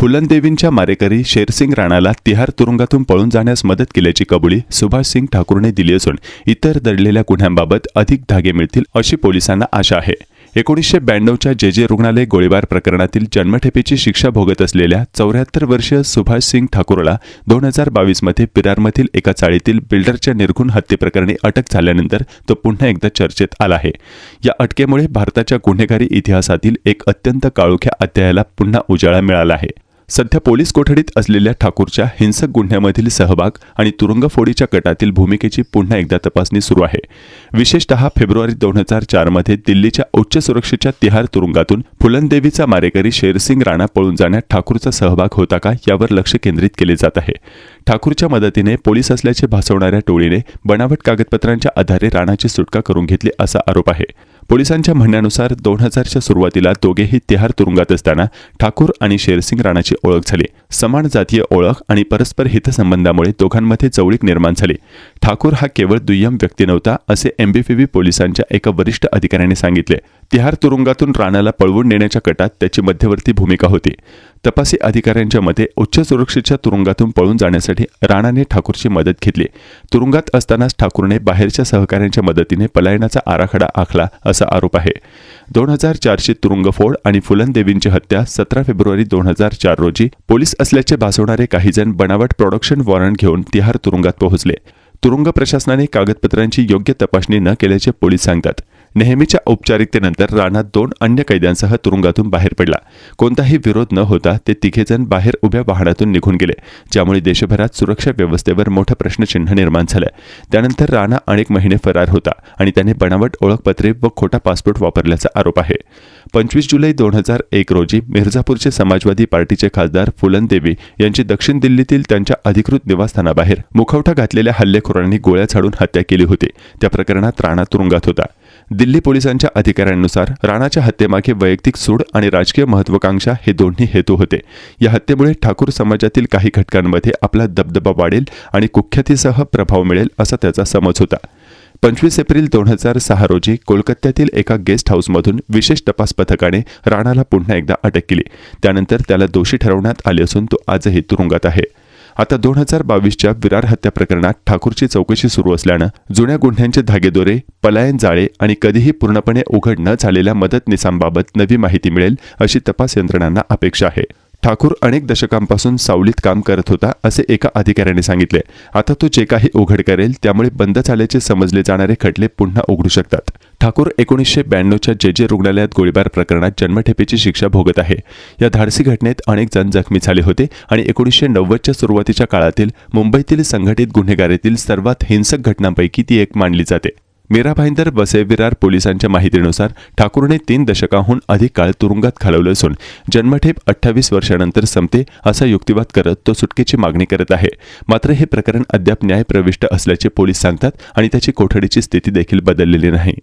फुलनदेवींच्या मारेकरी शेरसिंग राणाला तिहार तुरुंगातून पळून जाण्यास मदत केल्याची कबुली सुभाष सिंग ठाकूरने दिली असून इतर दडलेल्या गुन्ह्यांबाबत अधिक धागे मिळतील अशी पोलिसांना आशा आहे. एकोणीसशे ब्याण्णवच्या जे जे रुग्णालय गोळीबार प्रकरणातील जन्मठेपेची शिक्षा भोगत असलेल्या चौऱ्याहत्तर वर्षीय सुभाष सिंग ठाकूरला दोन हजार बावीसमध्ये पिरारमधील एका चाळीतील बिल्डरच्या निर्घुण हत्येप्रकरणी अटक झाल्यानंतर तो पुन्हा एकदा चर्चेत आला आहे. या अटकेमुळे भारताच्या गुन्हेगारी इतिहासातील एक अत्यंत काळोख्या अध्यायाला पुन्हा उजाळा मिळाला आहे. सध्या पोलीस कोठडीत असलेल्या ठाकूरच्या हिंसक गुन्ह्यामधील सहभाग आणि तुरुंगफोडीच्या गटातील भूमिकेची पुन्हा एकदा तपासणी सुरू आहे. विशेषतः फेब्रुवारी दोन हजार चारमध्ये दिल्लीच्या उच्च सुरक्षेच्या तिहार तुरुंगातून फुलनदेवीचा मारेकरी शेरसिंग राणा पळून जाण्यात ठाकूरचा सहभाग होता का यावर लक्ष केंद्रित केले जात आहे. ठाकूरच्या मदतीने पोलीस असल्याचे भासवणाऱ्या टोळीने बनावट कागदपत्रांच्या आधारे राणाची सुटका करून घेतली असा आरोप आहे. पोलिसांच्या म्हणण्यानुसार दोन हजारच्या सुरुवातीला दोघेही तिहार तुरुंगात असताना ठाकूर आणि शेरसिंग राणाची ओळख झाली. समान जातीय ओळख आणि परस्पर हितसंबंधामुळे दोघांमध्ये जवळीक निर्माण झाली. ठाकूर हा केवळ दुय्यम व्यक्ती नव्हता असे एमबीपीबी पोलिसांच्या एका वरिष्ठ अधिकाऱ्याने सांगितले. तिहार तुरुंगातून राणाला पळवून नेण्याच्या कटात त्याची मध्यवर्ती भूमिका होती. तपासी अधिकाऱ्यांच्या मते उच्च सुरक्षेच्या तुरुंगातून पळून जाण्यासाठी राणाने ठाकूरची मदत घेतली. तुरुंगात असतानाच ठाकूरने बाहेरच्या सहकाऱ्यांच्या मदतीने पलायनाचा आराखडा आखला असा आरोप आहे. दोन हजार चारशे तुरुंगफोड आणि फुलनदेवींची हत्या सतरा फेब्रुवारी दोन हजार चार रोजी पोलीस असल्याचे भासवणारे काहीजण बनावट प्रोडक्शन वॉरंट घेऊन तिहार तुरुंगात पोहोचले. तुरुंग प्रशासनाने कागदपत्रांची योग्य तपासणी न केल्याचे पोलीस सांगतात. नेहमीच्या औपचारिकतेनंतर राणा दोन अन्य कैद्यांसह तुरुंगातून बाहेर पडला. कोणताही विरोध न होता ते तिघेजण बाहेर उभ्या वाहनातून निघून गेले ज्यामुळे देशभरात सुरक्षा व्यवस्थेवर मोठं प्रश्नचिन्ह निर्माण झालं. त्यानंतर राणा अनेक महिने फरार होता आणि त्याने बनावट ओळखपत्रे व खोटा पासपोर्ट वापरल्याचा आरोप आहे. पंचवीस जुलै दोन हजार एक रोजी मिर्झापूरचे समाजवादी पार्टीचे खासदार फुलन देवी यांची दक्षिण दिल्लीतील त्यांच्या अधिकृत निवासस्थानाबाहेर मुखवटा घातलेल्या हल्लेखोरांनी गोळ्या झाडून हत्या केली होती. त्या प्रकरणात राणा तुरुंगात होता. दिल्ली पोलिसांच्या अधिकाऱ्यांनुसार राणाच्या हत्येमागे वैयक्तिक सूड आणि राजकीय महत्वाकांक्षा हे दोन्ही हेतू होते. या हत्येमुळे ठाकूर समाजातील काही घटकांमध्ये आपला दबदबा वाढेल आणि कुख्यातीसह प्रभाव मिळेल असा त्याचा समज होता. पंचवीस एप्रिल दोन हजार सहा रोजी कोलकात्यातील एका गेस्ट हाऊसमधून विशेष तपास पथकाने राणाला पुन्हा एकदा अटक केली. त्यानंतर त्याला दोषी ठरवण्यात आले असून तो आजही तुरुंगात आहे. आता दोन हजार बावीसच्या विरार हत्या प्रकरणात ठाकूरची चौकशी सुरू असल्यानं जुन्या गुन्ह्यांचे धागेदोरे पलायन जाळे आणि कधीही पूर्णपणे उघड न झालेल्या मदतनीसांबाबत नवी माहिती मिळेल अशी तपास यंत्रणांना अपेक्षा आहे. ठाकूर अनेक दशकांपासून सावलीत काम करत होता असे एका अधिकाऱ्याने सांगितले. आता तो जे काही उघड करेल त्यामुळे बंद झाल्याचे समजले जाणारे खटले पुन्हा उघडू शकतात. ठाकूर एकोणीसशे ब्याण्णवच्या जे जे रुग्णालयात गोळीबार प्रकरणात जन्मठेपेची शिक्षा भोगत आहे. या धाडसी घटनेत अनेक जण जखमी झाले होते आणि एकोणीसशे नव्वदच्या सुरुवातीच्या काळातील मुंबईतील संघटित गुन्हेगारीतील सर्वात हिंसक घटनांपैकी ती एक मानली जाते. मीरा भाईंदर वसेविरार पोलिसांच्या माहितीनुसार ठाकूरने तीन दशकाहून अधिक काळ तुरुंगात घालवलं असून जन्मठेप अठ्ठावीस वर्षानंतर संपते असा युक्तिवाद करत तो सुटकेची मागणी करत आहे. मात्र हे प्रकरण अद्याप न्यायप्रविष्ट असल्याचे पोलीस सांगतात आणि त्याची कोठडीची स्थिती देखील बदललेली नाही.